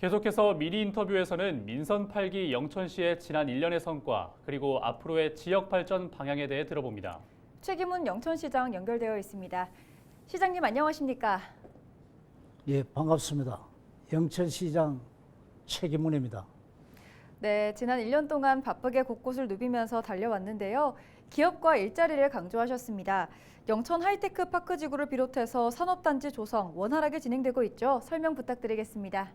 계속해서 미리 인터뷰에서는 민선 8기 영천시의 지난 1년의 성과 그리고 앞으로의 지역 발전 방향에 대해 들어봅니다. 최기문 영천시장 연결되어 있습니다. 시장님 안녕하십니까? 예, 반갑습니다. 영천시장 최기문입니다. 네, 지난 1년 동안 바쁘게 곳곳을 누비면서 달려왔는데요. 기업과 일자리를 강조하셨습니다. 영천 하이테크 파크 지구를 비롯해서 산업단지 조성 원활하게 진행되고 있죠. 설명 부탁드리겠습니다.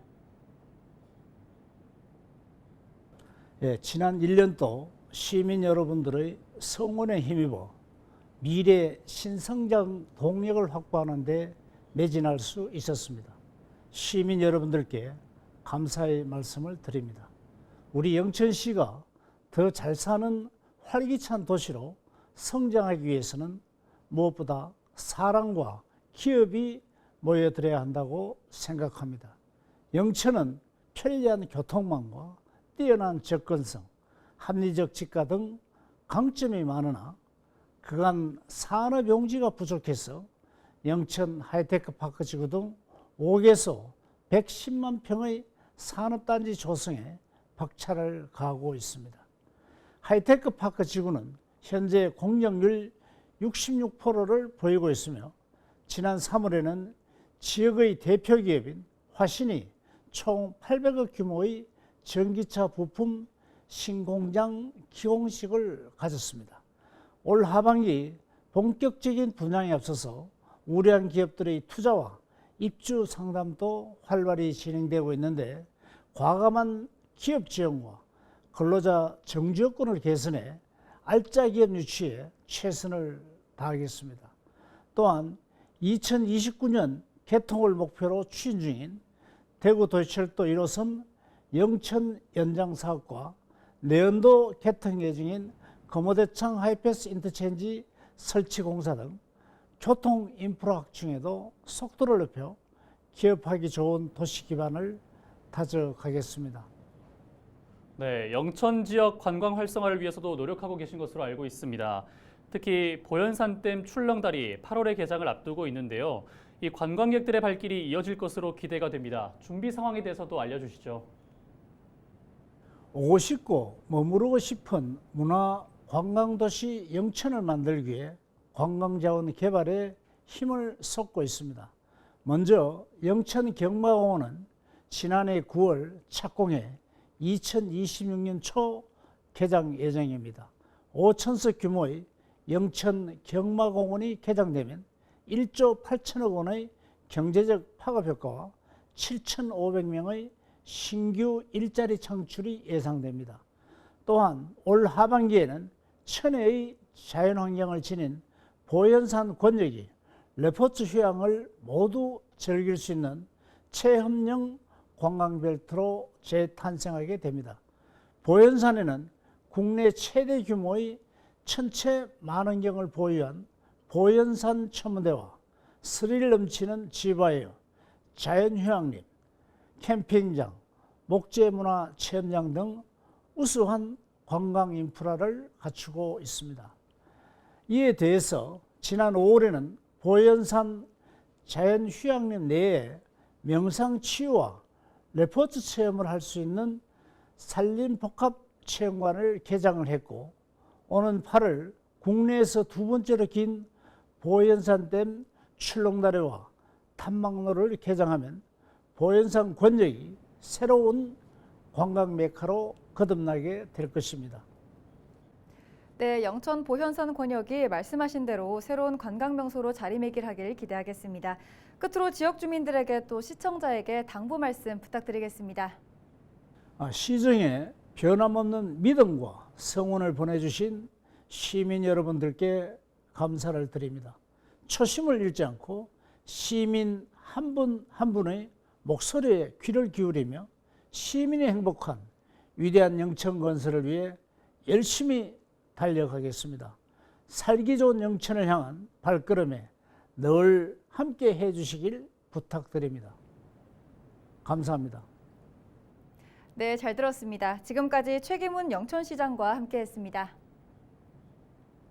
예, 지난 1년도 시민 여러분들의 성원에 힘입어 미래 신성장 동력을 확보하는 데 매진할 수 있었습니다. 시민 여러분들께 감사의 말씀을 드립니다. 우리 영천시가 더 잘 사는 활기찬 도시로 성장하기 위해서는 무엇보다 사람과 기업이 모여들어야 한다고 생각합니다. 영천은 편리한 교통망과 뛰어난 접근성, 합리적 집가 등 강점이 많으나 그간 산업 용지가 부족해서 영천 하이테크 파크 지구 등 5개소 110만 평의 산업단지 조성에 박차를 가하고 있습니다. 하이테크 파크 지구는 현재 공정률 66%를 보이고 있으며 지난 3월에는 지역의 대표 기업인 화신이 총 800억 규모의 전기차 부품 신공장 기공식을 가졌습니다. 올 하반기 본격적인 분양에 앞서서 우려한 기업들의 투자와 입주 상담도 활발히 진행되고 있는데 과감한 기업 지원과 근로자 정지 요건을 개선해 알짜 기업 유치에 최선을 다하겠습니다. 또한 2029년 개통을 목표로 추진 중인 대구 도시철도 1호선 영천 연장 사업과 내연도 개통 예정인 거모대창 하이패스 인터체인지 설치 공사 등 교통 인프라 확충에도 속도를 높여 기업하기 좋은 도시 기반을 다져가겠습니다. 네, 영천 지역 관광 활성화를 위해서도 노력하고 계신 것으로 알고 있습니다. 특히 보현산댐 출렁다리 8월에 개장을 앞두고 있는데요. 이 관광객들의 발길이 이어질 것으로 기대가 됩니다. 준비 상황에 대해서도 알려주시죠. 오고 싶고 머무르고 싶은 문화 관광도시 영천을 만들기 위해 관광자원 개발에 힘을 쏟고 있습니다. 먼저 영천 경마공원은 지난해 9월 착공해 2026년 초 개장 예정입니다. 5천석 규모의 영천 경마공원이 개장되면 1조 8천억 원의 경제적 파급 효과와 7,500명의 신규 일자리 창출이 예상됩니다. 또한 올 하반기에는 천혜의 자연환경을 지닌 보현산 권역이 레포츠 휴양을 모두 즐길 수 있는 체험형 관광벨트로 재탄생하게 됩니다. 보현산에는 국내 최대 규모의 천체 만원경을 보유한 보현산 천문대와 스릴 넘치는 지바이어, 자연휴양림, 캠핑장, 목재문화 체험장 등 우수한 관광 인프라를 갖추고 있습니다. 이에 대해서 지난 5월에는 보현산 자연휴양림 내에 명상치유와 레포트 체험을 할 수 있는 산림복합체험관을 개장을 했고 오는 8월 국내에서 두 번째로 긴 보현산댐 출렁다리와 탐방로를 개장하면 보현산 권역이 새로운 관광 메카로 거듭나게 될 것입니다. 네, 영천 보현산 권역이 말씀하신 대로 새로운 관광 명소로 자리매김하길 기대하겠습니다. 끝으로 지역 주민들에게 또 시청자에게 당부 말씀 부탁드리겠습니다. 아, 시정에 변함없는 믿음과 성원을 보내주신 시민 여러분들께 감사를 드립니다. 초심을 잃지 않고 시민 한 분한 분의 목소리에 귀를 기울이며 시민이 행복한 위대한 영천 건설을 위해 열심히 달려가겠습니다. 살기 좋은 영천을 향한 발걸음에 늘 함께 해 주시길 부탁드립니다. 감사합니다. 네, 잘 들었습니다. 지금까지 최기문 영천시장과 함께 했습니다.